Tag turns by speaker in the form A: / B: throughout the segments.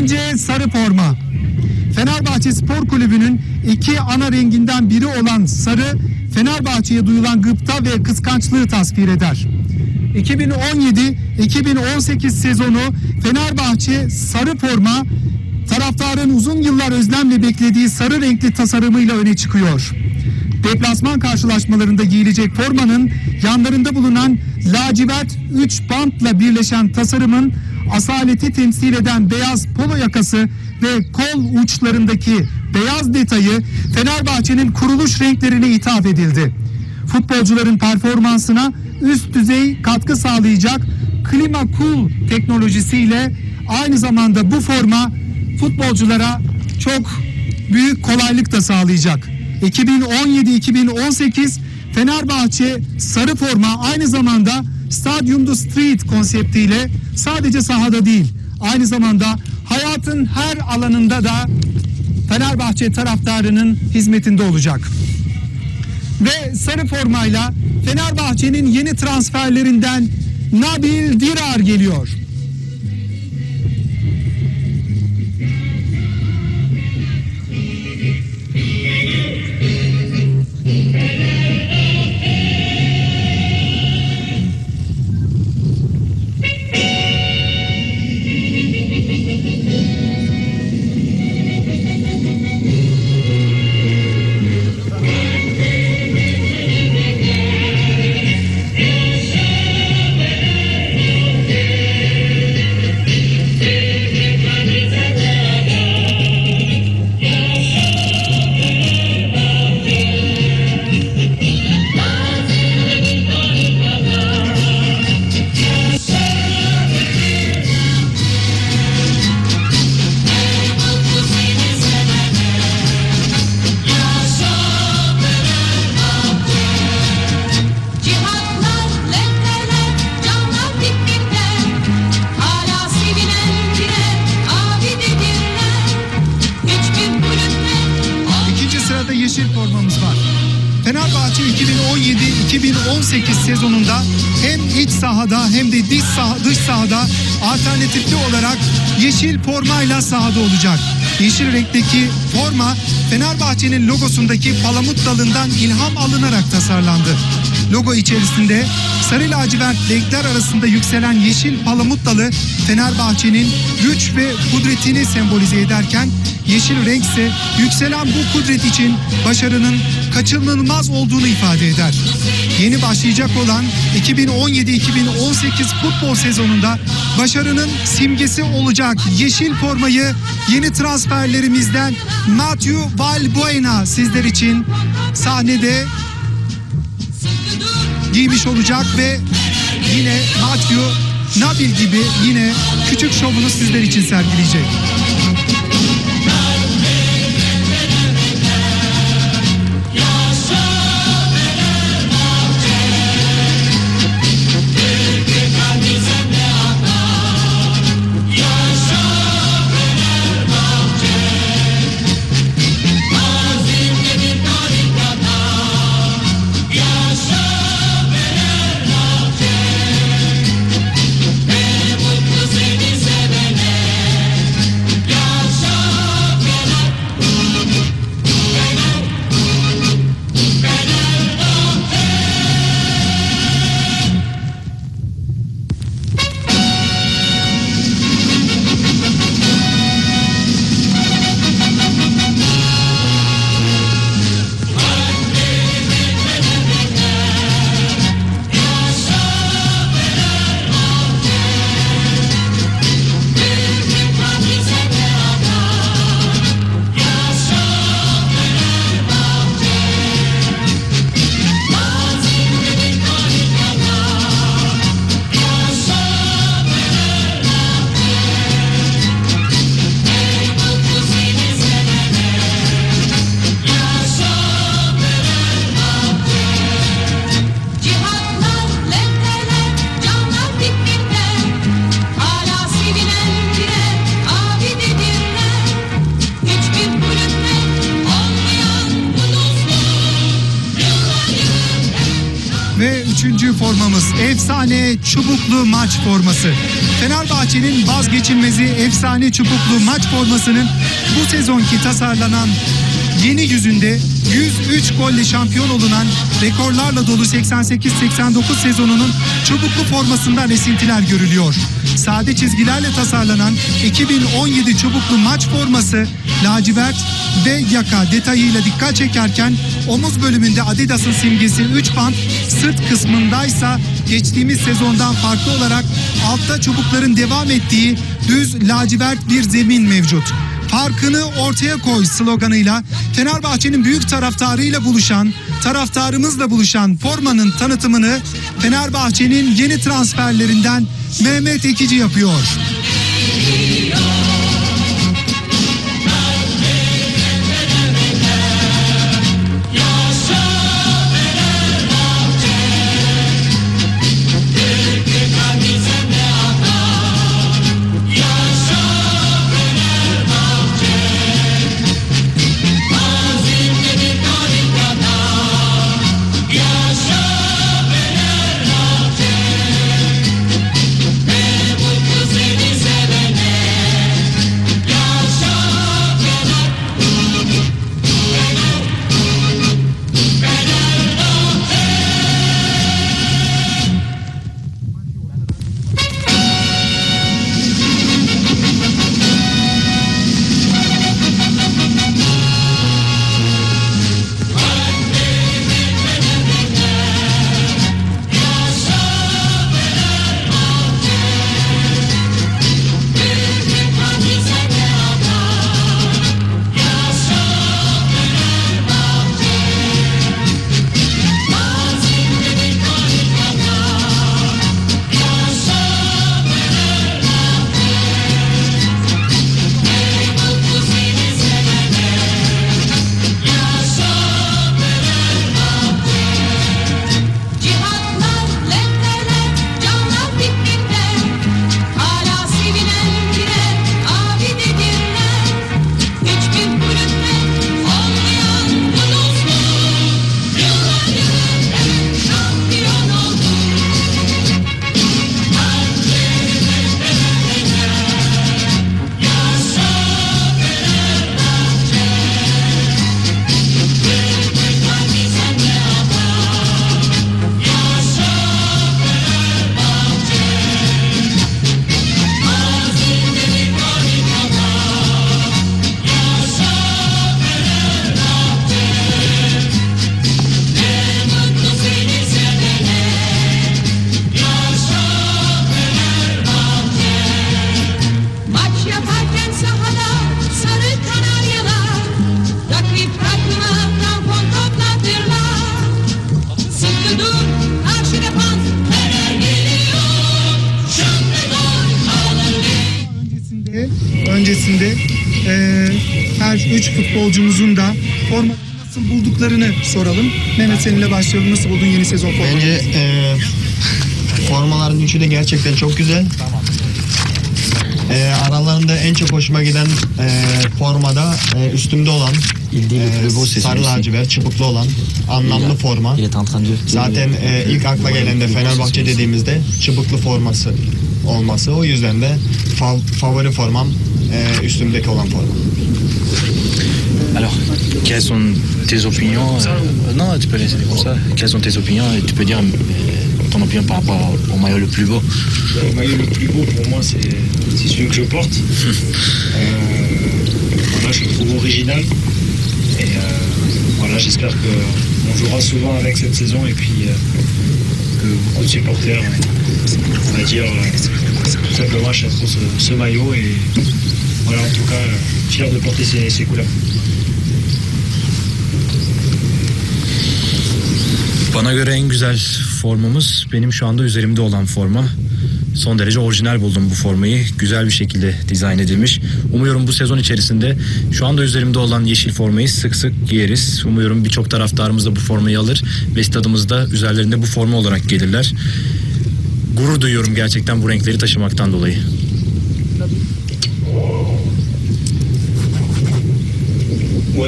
A: Önce sarı forma. Fenerbahçe Spor Kulübü'nün iki ana renginden biri olan sarı, Fenerbahçe'ye duyulan gıpta ve kıskançlığı tasvir eder. 2017-2018 sezonu Fenerbahçe sarı forma, taraftarın uzun yıllar özlemle beklediği sarı renkli tasarımıyla öne çıkıyor. Deplasman karşılaşmalarında giyilecek formanın yanlarında bulunan lacivert 3 bantla birleşen tasarımın asaleti temsil eden beyaz polo yakası ve kol uçlarındaki beyaz detayı Fenerbahçe'nin kuruluş renklerine ithaf edildi. Futbolcuların performansına üst düzey katkı sağlayacak Klima Cool teknolojisiyle aynı zamanda bu forma futbolculara çok büyük kolaylık da sağlayacak. 2017-2018 Fenerbahçe sarı forma aynı zamanda Stadium the Street konseptiyle sadece sahada değil aynı zamanda hayatın her alanında da Fenerbahçe taraftarının hizmetinde olacak. Ve sarı formayla Fenerbahçe'nin yeni transferlerinden Nabil Dirar geliyor. 2017-2018 sezonunda hem iç sahada hem de dış, saha, dış sahada alternatifli olarak yeşil formayla sahada olacak. Yeşil renkteki forma Fenerbahçe'nin logosundaki palamut dalından ilham alınarak tasarlandı. Logo içerisinde sarı lacivert renkler arasında yükselen yeşil palamut dalı Fenerbahçe'nin güç ve kudretini sembolize ederken yeşil renk ise yükselen bu kudret için başarının kaçınılmaz olduğunu ifade eder. Yeni başlayacak olan 2017-2018 futbol sezonunda başarının simgesi olacak yeşil formayı yeni transferlerimizden Matthew Valbuena sizler için sahnede giymiş olacak ve yine Matthew Nabil gibi yine küçük şovunu sizler için sergileyecek. Üçüncü formamız efsane çubuklu maç forması. Fenerbahçe'nin vazgeçilmezi efsane çubuklu maç formasının bu sezonki tasarlanan yeni yüzünde 103 golle şampiyon olunan rekorlarla dolu 88-89 sezonunun çubuklu formasından esintiler görülüyor. Sade çizgilerle tasarlanan 2017 çubuklu maç forması lacivert ve yaka detayıyla dikkat çekerken omuz bölümünde Adidas'ın simgesi 3 band, sırt kısmındaysa geçtiğimiz sezondan farklı olarak altta çubukların devam ettiği düz lacivert bir zemin mevcut farkını ortaya koy sloganıyla Fenerbahçe'nin büyük taraftarıyla buluşan, taraftarımızla buluşan formanın tanıtımını Fenerbahçe'nin yeni transferlerinden Mehmet Ekici yapıyor. Öncesinde eee, her üç futbolcumuzun da forma nasıl bulduklarını soralım. Mehmet seninle başlayalım. Nasıl buldun yeni sezon formanı?
B: Bence e, formaların üçü de gerçekten çok güzel. E, aralarında en çok hoşuma giden e, formada e, üstümde olan e, sarı lacivert çıpıklı olan anlamlı forma.
C: De
B: Zaten e, ilk akla gelen de Fenerbahçe dediğimizde çıbıklı forması olması. O yüzden de fav- favori formam e, üstümdeki olan forma.
D: Alors, quelles sont tes opinions euh, Non, tu peux laisser comme ça. Quelles sont tes opinions et tu peux dire euh, ton opinion par rapport au maillot le plus beau?
E: Le maillot le plus beau pour moi, c'est celui que je porte. Euh, voilà, je le trouve original. Et euh, voilà, j'espère que on jouera souvent avec cette saison et puis euh, que beaucoup de supporters, on va dire, euh, tout simplement achèteront ce, ce maillot. Et voilà, en tout cas, euh, fier de porter ces, ces couleurs.
D: Bana göre en güzel formamız benim şu anda üzerimde olan forma. Son derece orijinal buldum bu formayı. Güzel bir şekilde dizayn edilmiş. Umuyorum bu sezon içerisinde şu anda üzerimde olan yeşil formayı sık sık giyeriz. Umuyorum birçok taraftarımız da bu formayı alır ve stadımızda üzerlerinde bu forma olarak gelirler. Gurur duyuyorum gerçekten bu renkleri taşımaktan dolayı.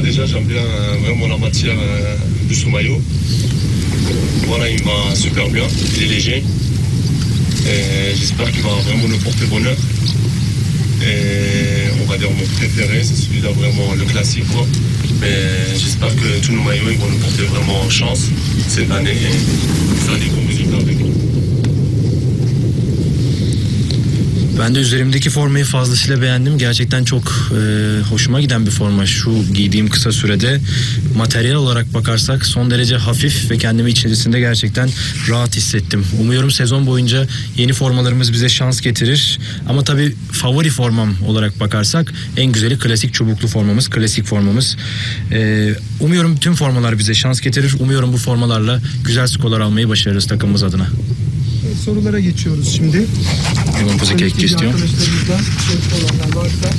F: Déjà j'aime bien euh, vraiment la matière euh, du sous-maillot.
E: voilà, il va super bien. Il est léger. J'espère qu'il va vraiment nous porter bonheur. Et on va dire mon préféré, c'est celui-là vraiment le classique quoi. Mais j'espère que tous nos maillots ils vont nous porter vraiment chance cette année
D: Ben de üzerimdeki formayı fazlasıyla beğendim. Gerçekten çok e, hoşuma giden bir forma şu giydiğim kısa sürede. Materyal olarak bakarsak son derece hafif ve kendimi içerisinde gerçekten rahat hissettim. Umuyorum sezon boyunca yeni formalarımız bize şans getirir. Ama tabii favori formam olarak bakarsak en güzeli klasik çubuklu formamız, klasik formamız. E, umuyorum tüm formalar bize şans getirir. Umuyorum bu formalarla güzel skorlar almayı başarırız takımımız adına.
A: Sorulara geçiyoruz şimdi. Tabii
D: kek
A: ki
D: istiyor.
A: Arkadaşlarımızdan soru olanlar varsa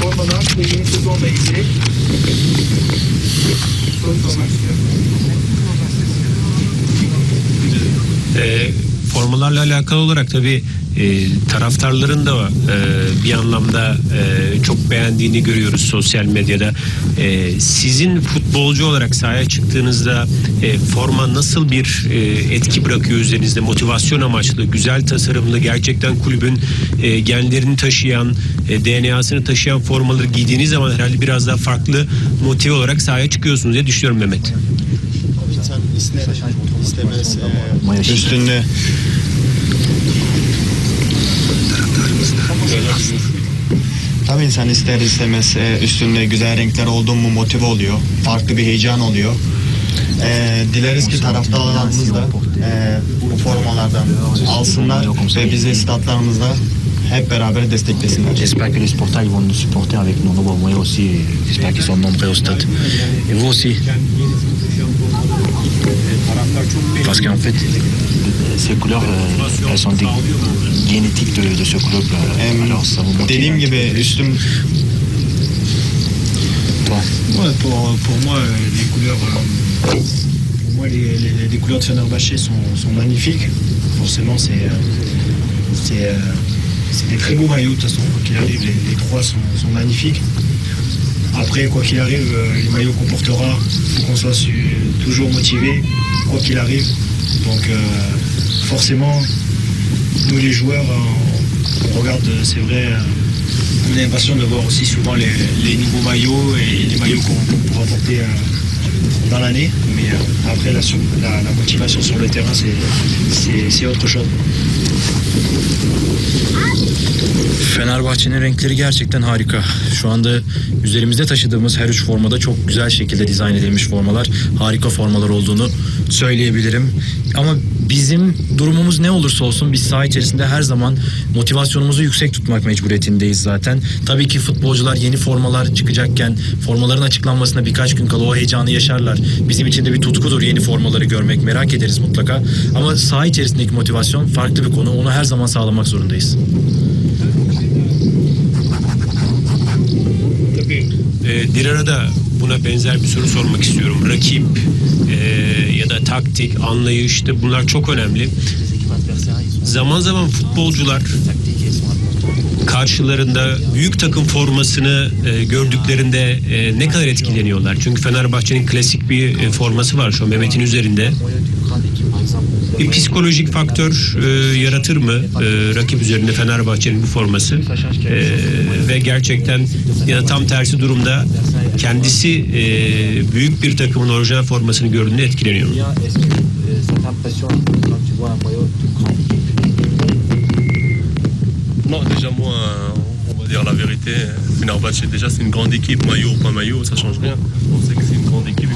A: formalar ve yeni sezonla ilgili soru sormak istiyorum.
C: Formalarla alakalı olarak tabii e, taraftarların da e, bir anlamda e, çok beğendiğini görüyoruz sosyal medyada. E, sizin futbolcu olarak sahaya çıktığınızda e, forma nasıl bir e, etki bırakıyor üzerinizde? Motivasyon amaçlı, güzel tasarımlı, gerçekten kulübün e, genlerini taşıyan, e, DNA'sını taşıyan formaları giydiğiniz zaman herhalde biraz daha farklı motive olarak sahaya çıkıyorsunuz diye düşünüyorum Mehmet.
B: İstemez e, üstünde Tabii insan ister istemez e, üstünde güzel renkler oldu mu motive oluyor. Farklı bir heyecan oluyor. E, dileriz ki taraftarlarımız da e, bu formalardan alsınlar ve bizi statlarımızda hep beraber desteklesinler.
D: J'espère que les supporters ils vont nous supporter avec nos nouveaux moyens aussi. J'espère qu'ils sont nombreux au stade. Et vous aussi. Parce qu'en fait, ces couleurs, euh, elles sont des génétiques de, de ce club. euh,
B: Em,
D: alors ça vous motive. Toi.
E: Ouais, pour, pour moi, euh, les couleurs, euh, pour moi, les, les- les couleurs de Fenerbahçe sont, sont magnifiques. Forcément, c'est euh, c'est euh, c'est des très beaux maillots. De toute façon, quoi qu'il arrive, les, les trois sont, sont magnifiques. Après, quoi qu'il arrive, euh, les maillots qu'on portera, faut qu'on soit su- toujours motivé, quoi qu'il arrive. Donc, euh, forcément, nous les joueurs, euh, on regarde, c'est vrai. euh, on est impatient de voir aussi souvent les, nouveaux maillots et les maillots qu'on pourra porter dans l'année. Mais après, la, la- motivation sur le terrain, c'est autre chose.
D: Fenerbahçe'nin renkleri gerçekten harika. Şu anda üzerimizde taşıdığımız her üç formada çok güzel şekilde dizayn edilmiş formalar. Harika formalar olduğunu söyleyebilirim. Ama bizim durumumuz ne olursa olsun biz saha içerisinde her zaman motivasyonumuzu yüksek tutmak mecburiyetindeyiz zaten. Tabii ki futbolcular yeni formalar çıkacakken formaların açıklanmasına birkaç gün kala o heyecanı yaşarlar. Bizim için de bir tutkudur yeni formaları görmek. Merak ederiz mutlaka. Ama saha içerisindeki motivasyon farklı bir konu. Onu her zaman sağlamak zorundayız.
C: E, Dirar'a da buna benzer bir soru sormak istiyorum. Rakip e, ya da taktik, anlayış işte bunlar çok önemli. Zaman zaman futbolcular karşılarında büyük takım formasını e, gördüklerinde e, ne kadar etkileniyorlar? Çünkü Fenerbahçe'nin klasik bir e, forması var şu an Mehmet'in üzerinde. Bir psikolojik faktör e, yaratır mı e, rakip üzerinde Fenerbahçe'nin bu forması? E, ve gerçekten ya da tam tersi durumda kendisi e, büyük bir takımın orijinal formasını gördüğünde etkileniyor mu?
G: Non, déjà moi, on va dire la vérité, Fenerbahçe déjà c'est une grande équipe, maillot ou pas maillot, ça change rien. On sait que c'est une grande équipe,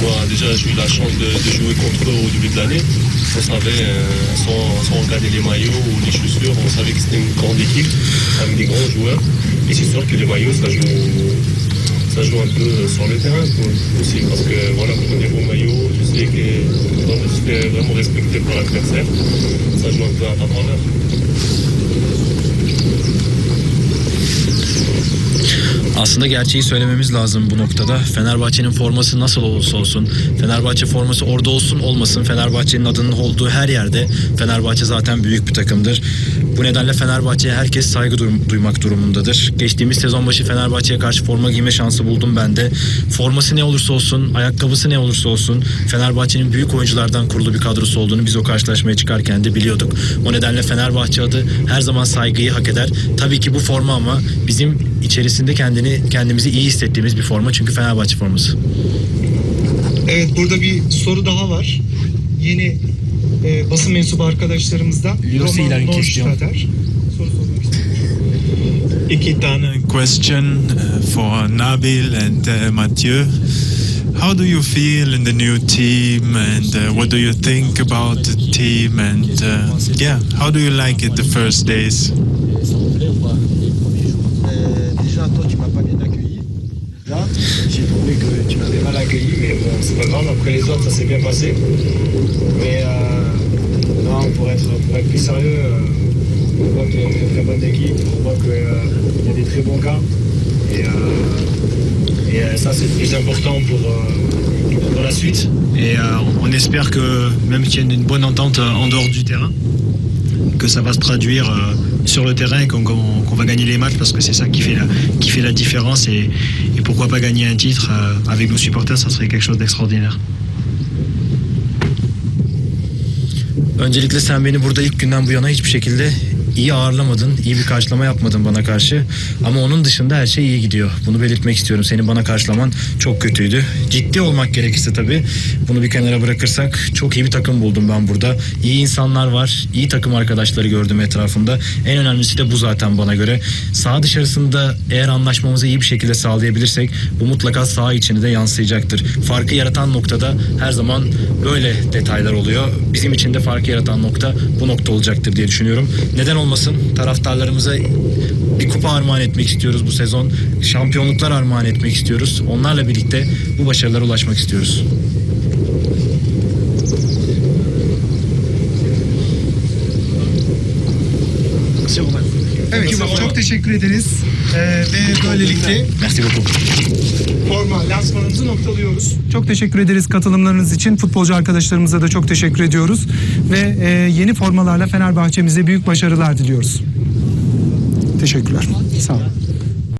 G: Moi déjà j'ai eu la chance de, jouer contre eux au début de l'année. On savait, euh, sans, regarder les maillots ou les chaussures, on savait que c'était une grande équipe avec des grands joueurs. Et c'est sûr que les maillots ça joue, ça joue un peu sur le terrain aussi parce que voilà, quand on a des beaux maillots, je sais que se fait vraiment respecter par l'adversaire, ça joue un peu à ta.
D: Aslında gerçeği söylememiz lazım bu noktada. Fenerbahçe'nin forması nasıl olursa olsun, Fenerbahçe forması orada olsun olmasın, Fenerbahçe'nin adının olduğu her yerde Fenerbahçe zaten büyük bir takımdır. Bu nedenle Fenerbahçe'ye herkes saygı duym- duymak durumundadır. Geçtiğimiz sezon başı Fenerbahçe'ye karşı forma giyme şansı buldum ben de. Forması ne olursa olsun, ayakkabısı ne olursa olsun Fenerbahçe'nin büyük oyunculardan kurulu bir kadrosu olduğunu biz o karşılaşmaya çıkarken de biliyorduk. O nedenle Fenerbahçe adı her zaman saygıyı hak eder. Tabii ki bu forma ama bizim içerisinde kendini kendimizi iyi hissettiğimiz bir forma çünkü Fenerbahçe forması.
A: Evet burada bir soru daha var. Yeni e, basın mensubu arkadaşlarımızdan. Roman
D: question.
A: Neustadt. Soru sormak istiyor.
H: Ikitan question uh, for Nabil and uh, Mathieu. How do you feel in the new team and uh, what do you think about the team and uh, yeah, how do you like it the first days?
F: J'ai trouvé que tu m'avais mal accueilli, mais bon, c'est pas grave. Après les autres, ça s'est bien passé. Mais euh, non, pour être, plus sérieux, euh, on voit qu'il y a une très bonne équipe. On voit qu'il y a des très bons gars. Et, euh, euh, ça, c'est plus important pour, euh, pour la suite.
B: Et euh, on espère que même qu'il y ait une bonne entente euh, en dehors du terrain, que ça va se traduire euh, sur le terrain et qu'on va gagner les matchs parce que c'est ça qui fait la, qui fait la différence pourquoi pas gagner un titre euh, avec nos supporters, ça serait quelque chose d'extraordinaire.
D: Öncelikle sen beni burada ilk günden bu yana hiçbir şekilde iyi ağırlamadın, iyi bir karşılama yapmadın bana karşı. Ama onun dışında her şey iyi gidiyor. Bunu belirtmek istiyorum. Senin bana karşılaman çok kötüydü. Ciddi olmak gerekirse tabii. Bunu bir kenara bırakırsak çok iyi bir takım buldum ben burada. İyi insanlar var, iyi takım arkadaşları gördüm etrafımda. En önemlisi de bu zaten bana göre. Saha dışarısında eğer anlaşmamızı iyi bir şekilde sağlayabilirsek bu mutlaka saha içine de yansıyacaktır. Farkı yaratan noktada her zaman böyle detaylar oluyor. Bizim için de farkı yaratan nokta bu nokta olacaktır diye düşünüyorum. Neden olmasın? Taraftarlarımıza bir kupa armağan etmek istiyoruz bu sezon. Şampiyonluklar armağan etmek istiyoruz. Onlarla birlikte bu başarılara ulaşmak istiyoruz.
A: Evet çok teşekkür ederiz. Ee, ve böylelikle
D: Merci beaucoup.
A: forma lansmanımızı noktalıyoruz. Çok teşekkür ederiz katılımlarınız için. Futbolcu arkadaşlarımıza da çok teşekkür ediyoruz. Ve e, yeni formalarla Fenerbahçe'mize büyük başarılar diliyoruz. Teşekkürler. Sağ olun.